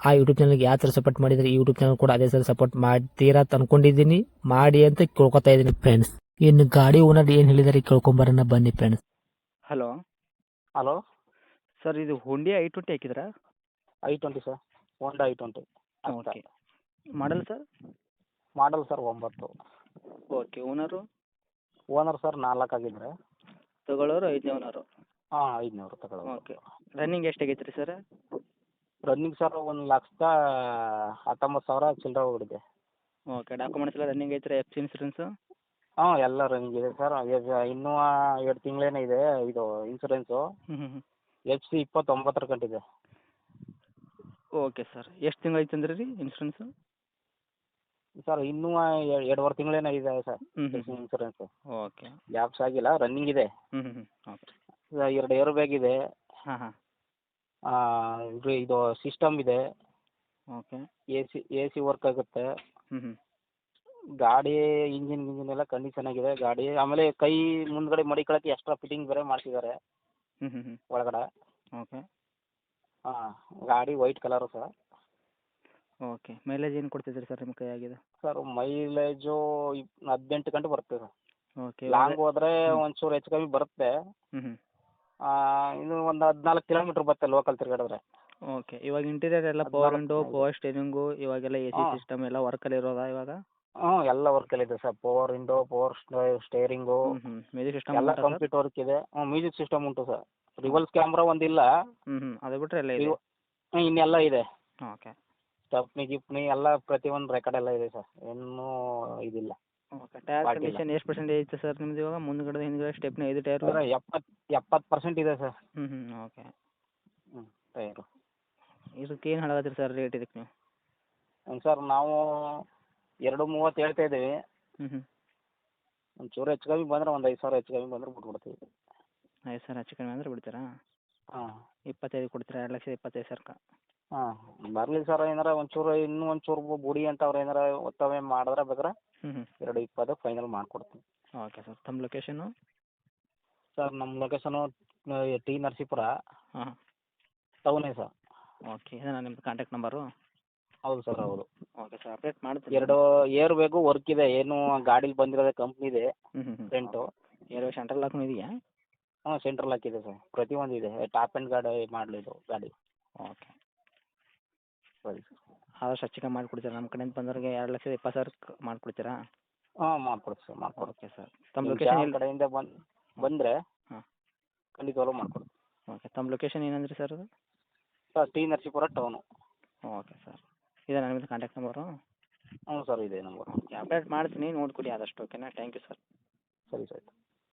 ಆ ಯೂಟ್ಯೂಬ್ ಚಾನಲ್ಗೆ ಯಾವ ಥರ ಸಪೋರ್ಟ್ ಮಾಡಿದರೆ ಈ ಯೂಟ್ಯೂಬ್ ಚಾನಲ್ ಕೂಡ ಅದೇ ಥರ ಸಪೋರ್ಟ್ ಮಾಡ್ತೀರಾ ಅಂತ ಅನ್ಕೊಂಡಿದ್ದೀನಿ. ಮಾಡಿ ಅಂತ ಕೇಳ್ಕೊತಾ ಇದ್ದೀನಿ ಫ್ರೆಂಡ್ಸ್ ಇನ್ನು ಗಾಡಿ ಓನರ್ ಏನು ಹೇಳಿದಾರೆ ಕೇಳ್ಕೊಂಬರೋಣ ಬನ್ನಿ ಫ್ರೆಂಡ್ಸ್ ಹಲೋ ಹಲೋ ಸರ್ ಇದು Hyundai I twenty ಹಾಕಿದ್ರಾ? I twenty sir Honda I twenty okay model sir model sir ಒಂಬತ್ತು. ಓಕೆ ಓನರು ಓನರ್ ಸರ್ ನಾಲ್ಕು ಆಗಿದ್ರೆ. ತಗೊಳ್ಳೋರು ಐದನೇ ಓನರು ಹಾಂ ಐದುನೂರು ತಗೊಳ್ಳೋದು ಓಕೆ ರನ್ನಿಂಗ್ ಎಷ್ಟು ಆಗೈತೆ ರೀ ಸರ್ ರನ್ನಿಂಗ್ ಸರ್ ಒಂದು ಲಕ್ಷದ ಹತ್ತೊಂಬತ್ತು ಸಾವಿರ ಚಿಲ್ಲರೆ ಹೋಗ್ಬಿಟ್ಟಿದೆ. ಓಕೆ ಡಾಕ್ಯುಮೆಂಟ್ಸ್ ಎಲ್ಲ ರನ್ನಿಂಗ್ ಐತ್ರಿ ಎಫ್ ಸಿ ಇನ್ಸೂರೆನ್ಸು ಹಾಂ ಎಲ್ಲ ರನ್ನಿಂಗ್ ಇದೆ ಸರ್ ಇನ್ನೂ ಎರಡು ತಿಂಗಳೇನೇ ಇದೆ ಇದು ಇನ್ಸೂರೆನ್ಸು ಹ್ಞೂ ಎಫ್ ಸಿ ಇಪ್ಪತ್ತೊಂಬತ್ತರ ಗಂಟಿದೆ ಓಕೆ ಸರ್ ಎಷ್ಟು ತಿಂಗಳು ಐತೆ ಅಂದ್ರಿ ರೀ ಇನ್ಸೂರೆನ್ಸು ಸರ್ ಇನ್ನೂ ಎರಡುವರೆ ತಿಂಗಳೇನೇ ಇದೆ ಸರ್ ಇನ್ಸೂರೆನ್ಸು ಓಕೆ ಲ್ಯಾಪ್ಸ್ ಆಗಿಲ್ಲ ರನ್ನಿಂಗ್ ಇದೆ. ಎರಡು ಏರ್ ಬ್ಯಾಗ್ ಇದೆ. ಹಾಂ ಹಾಂ. ಇದು ಇದು ಸಿಸ್ಟಮ್ ಇದೆ. Okay A C A C work ಆಗುತ್ತೆ. ಹ್ಞೂ ಹ್ಞೂ ಗಾಡಿ ಇಂಜಿನ್ ಗಿಂಜಿನ್ ಎಲ್ಲ ಕಂಡೀಷನ್ ಆಗಿದೆ. ಗಾಡಿ ಆಮೇಲೆ ಕೈ ಮುಂದ್ಗಡೆ ಮಡಿಕೊಳಕ್ಕೆ ಎಕ್ಸ್ಟ್ರಾ ಫಿಟ್ಟಿಂಗ್ ಬೇರೆ ಮಾಡ್ಸಿದ್ದಾರೆ. ಹ್ಞೂ ಹ್ಞೂ ಹ್ಞೂ ಒಳಗಡೆ. ಓಕೆ ಹಾಂ ಗಾಡಿ white colour sir okay mileage ಏನು ಕೊಡ್ತಿದ್ರಿ ಸರ್ ನಿಮ್ಮ ಕೈಯಾಗಿದೆ ಸರ್ ಮೈಲೇಜು ಇಪ್ ಹದಿನೆಂಟು ಗಂಟೆ ಬರುತ್ತೆ ಸರ್. ಓಕೆ ಲಾಂಗ್ ಹೋದ್ರೆ ಒಂಚೂರು ಹೆಚ್ಚು ಕಮ್ಮಿ ಬರುತ್ತೆ. ಹ್ಞೂ ಹ್ಞೂ ಇನ್ನು ಒಂದು ಹದಿನಾಲ್ಕು ಕಿಲೋಮೀಟ್ರ್ ಬರುತ್ತೆ ಲೋಕಲ್ ತಿರ್ಗಾಡಿದ್ರೆ. ಓಕೆ ಇವಾಗ ಇಂಟೀರಿಯರ್ ಎಲ್ಲ ಪವರ್ ವಿಂಡೋ. ಪವರ್ ಸ್ಟೇರಿಂಗು ಇವಾಗೆಲ್ಲ ಎ ಸಿ ಹಾಂ. ಸಿಸ್ಟಮ್ ಎಲ್ಲ ವರ್ಕಲ್ಲಿ ಇರೋದಾ ಇವಾಗ? ಹ್ಞೂ ಎಲ್ಲ ವರ್ಕಲ್ಲಿದೆ sir power window power steering ಹ್ಞೂ ಹ್ಞೂ ಮ್ಯೂಸಿಕ್ ಸಿಸ್ಟಮ್ ಎಲ್ಲ ಕಂಪ್ಲೀಟ್ ವರ್ಕ್ ಇದೆ. ಹ್ಞೂ ಮ್ಯೂಸಿಕ್ ಸಿಸ್ಟಮ್ ಉಂಟು ಸರ್ ರಿವಲ್ಸ್ ಕ್ಯಾಮ್ರಾ ಒಂದಿಲ್ಲ ಹ್ಞೂ ಹ್ಞೂ ಅದು ಬಿಟ್ಟರೆ ಎಲ್ಲ ಇದೆ? ಇವು- ಹ್ಞೂ ಇನ್ನೆಲ್ಲ ಇದೆ. ಓಕೆ ಸ್ಟಪ್ನಿ ಗಿಪ್ನಿ ಎಲ್ಲ ಪ್ರತಿಯೊಂದು ರೆಕಾರ್ಡ್ ಎಲ್ಲ ಇದೆ ಸರ್ ಇನ್ನೂ ಇದಿಲ್ಲ. ಓಕೆ ಟೈರ್ ಕಂಡೀಷನ್ ಎಷ್ಟು ಪರ್ಸೆಂಟ್ ಐತೆ ಸರ್ ನಿಮ್ದು ಇವಾಗ? ಮುಂದ್ಗಡೆ ಹಿಂದ್ಗಡೆ ಸ್ಟೆಪ್ನ ಐದು ಟೈರ್ ಸರ್ ಎಪ್ಪತ್ತು ಎಪ್ಪತ್ತು ಪರ್ಸೆಂಟ್ ಇದೆ ಸರ್ ಹ್ಞೂ ಹ್ಞೂ ಓಕೆ ಹ್ಞೂ ಟೈರು ಇದಕ್ಕೆ ಏನು ಹೇಳಕತ್ತೀರಿ ಸರ್ ರೇಟ್ ಇದಕ್ಕೆ ನೀವು? ಹ್ಞೂ ಸರ್ ನಾವು ಎರಡು ಮೂವತ್ತು ಹೇಳ್ತಾ ಇದ್ದೀವಿ. ಹ್ಞೂ ಹ್ಞೂ ಒಂಚೂರು ಹೆಚ್ಚು ಕಮ್ಮಿ ಬಂದರೆ ಒಂದು ಐದು ಸಾವಿರ ಹೆಚ್ಚು ಕಮ್ಮಿ ಬಂದರೆ ಬಿಟ್ಬಿಡ್ತೀವಿ ಐದು ಸಾವಿರ ಹೆಚ್ಚು ಕಮ್ಮಿ ಅಂದರೆ ಬಿಡ್ತೀರಾ? ಹಾಂ. ಇಪ್ಪತ್ತೈದು ಕೊಡ್ತೀರಾ? ಎರಡು ಲಕ್ಷದ ಇಪ್ಪತ್ತೈದು ಸಾವಿರಕ್ಕೆ? ಹಾಂ ಬರಲಿ ಸರ್ ಏನಾರ ಒಂಚೂರು ಇನ್ನೂ ಒಂಚೂರು ಬುಡಿ ಅಂತ ಅವ್ರು ಏನಾರ ಒತ್ತವೆ ಮಾಡಿದ್ರೆ ಬೇಕಾರೆ ಎರಡು ಇಪ್ಪತ್ತು ಫೈನಲ್ ಮಾಡ್ಕೊಡ್ತೀನಿ. ಓಕೆ ಸರ್ ತಮ್ಮ ಲೊಕೇಶನು ಸರ್ ನಮ್ಮ ಲೊಕೇಶನು ಟಿ ನರಸೀಪುರ. ಹಾಂ. ಟೌನೇ ಸರ್. ಓಕೆ ಇದನ್ನ ನಿಮ್ಮದು ಕಾಂಟ್ಯಾಕ್ಟ್ ನಂಬರು ಹೌದು ಸರ್ ಹೌದು. ಓಕೆ ಸರ್ ಅಪ್ಡೇಟ್ ಮಾಡ್ತೀನಿ. ಎರಡು ಏರ್ ಬೇಕು ವರ್ಕ್ ಇದೆ ಏನು ಗಾಡೀಲಿ ಬಂದಿರೋದೇ ಕಂಪ್ನಿದೆ ಫ್ರಂಟು ಎರಡು ಸೆಂಟ್ರಲ್ ಲಾಕ್ನು ಇದೆಯಾ? ಹಾಂ ಸೆಂಟ್ರಲ್ ಹಾಕಿದೆ ಸರ್ ಪ್ರತಿಯೊಂದು ಇದೆ ಟಾಪ್ ಆ್ಯಂಡ್ ಗಾಡಿ ಮಾಡಲಿದ್ದು ಗಾಡಿ. ಓಕೆ. ಸರಿ. ಸರ್ ಆದಷ್ಟು ಹೆಚ್ಚು ಕಮ್ಮಿ ಮಾಡಿಕೊಡ್ತೀರಾ? ನಮ್ಮ ಕಡೆಯಿಂದ ಬಂದವ್ರಿಗೆ ಎರಡು ಲಕ್ಷದ ಇಪ್ಪತ್ತು ಸಾವಿರಕ್ಕೆ ಮಾಡಿಕೊಡ್ತೀರಾ? ಹಾಂ ಮಾಡ್ಕೊಡ್ತೀವಿ ಸರ್ ಮಾಡ್ಕೊಡ್ತೀವಿ. Okay sir. ತಮ್ಮ ಲೊಕೇಶನ್ ಯಾವ ಎಲ್ಲಿ? ಕಡೆಯಿಂದ ಬಂದು ಬಂದರೆ ಹಾಂ. ಖಂಡಿತವಾಗ್ಲೂ ಮಾಡ್ಕೊಡ್ತೀವಿ. ಓಕೆ ತಮ್ಮ ಲೊಕೇಶನ್ ಏನಂದ್ರಿ ಸರ್ ಅದು? Sir T Narasipura town okay sir. ಇದೆ ನಿಮ್ಮದು ಕಾಂಟ್ಯಾಕ್ಟ್ ನಂಬರು ಹ್ಞೂ ಸರ್ ಇದೆ ನಂಬರ್. ಅಪ್ಡೇಟ್ ಮಾಡ್ತೀನಿ ನೋಡ್ಕೊಡಿ ಆದಷ್ಟು ಓಕೆನಾ? Thank you sir. ಸರಿ ಸರ್